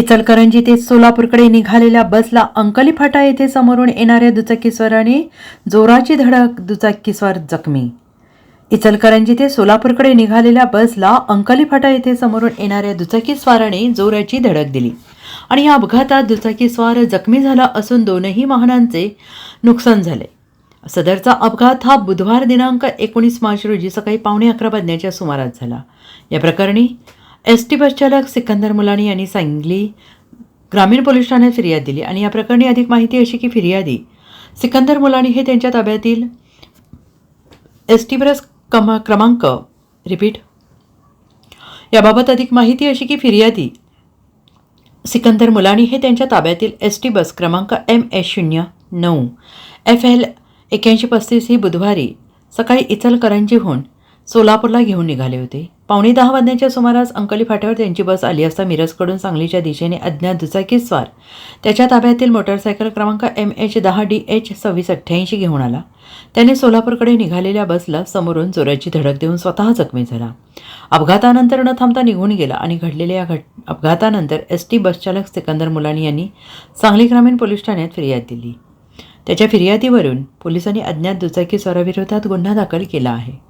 इचलकरंजी ते सोलापूरकडे निघालेल्या बसला अंकली फाटा येथे समोरून येणाऱ्या दुचाकीस्वाराने जोराची धडक दुचाकीस्वार जखमी. इचलकरंजी ते सोलापूरकडे निघालेल्या बसला अंकली फाटा येथे समोरून येणाऱ्या दुचाकीस्वाराने जोराची धडक दिली आणि या अपघातात दुचाकीस्वार जखमी झाला असून दोनही वाहनांचे नुकसान झाले. सदरचा अपघात हा बुधवार दिनांक एकोणीस मार्च रोजी सकाळी पावणे अकरा वाजण्याच्या सुमारास झाला. या प्रकरणी एस टी बस चालक सिकंदर मुलानी यांनी सांगली ग्रामीण पोलीस ठाण्यात फिर्याद दिली आणि या प्रकरणी अधिक माहिती अशी की फिर्यादी सिकंदर मुलानी हे त्यांच्या ताब्यातील एस टी बस कमा क्रमांक रिपीट याबाबत अधिक माहिती अशी की फिर्यादी सिकंदर मुलानी हे त्यांच्या ताब्यातील एस टी बस क्रमांक एम एस शून्य नऊ एफ एल एक्याऐंशी पस्तीस ही बुधवारी सकाळी इचलकरंजीहून सोलापूरला घेऊन निघाले होते. पावणे दहा वाजण्याच्या सुमारास अंकली फाट्यावर त्यांची बस आली असता मिरजकडून सांगलीच्या दिशेने अज्ञात दुचाकीस्वार त्याच्या ताब्यातील मोटरसायकल क्रमांक एम एच दहा डी एच सव्वीस अठ्ठ्याऐंशी घेऊन आला. त्याने सोलापूरकडे निघालेल्या बसला समोरून जोराची धडक देऊन स्वतः जखमी झाला. अपघातानंतर न थांबता निघून गेला आणि घडलेल्या या घट अपघातानंतर एस टी बसचालक सिकंदर मुलानी यांनी सांगली ग्रामीण पोलीस ठाण्यात फिर्याद दिली. त्याच्या फिर्यादीवरून पोलिसांनी अज्ञात दुचाकी स्वाराविरोधात गुन्हा दाखल केला आहे.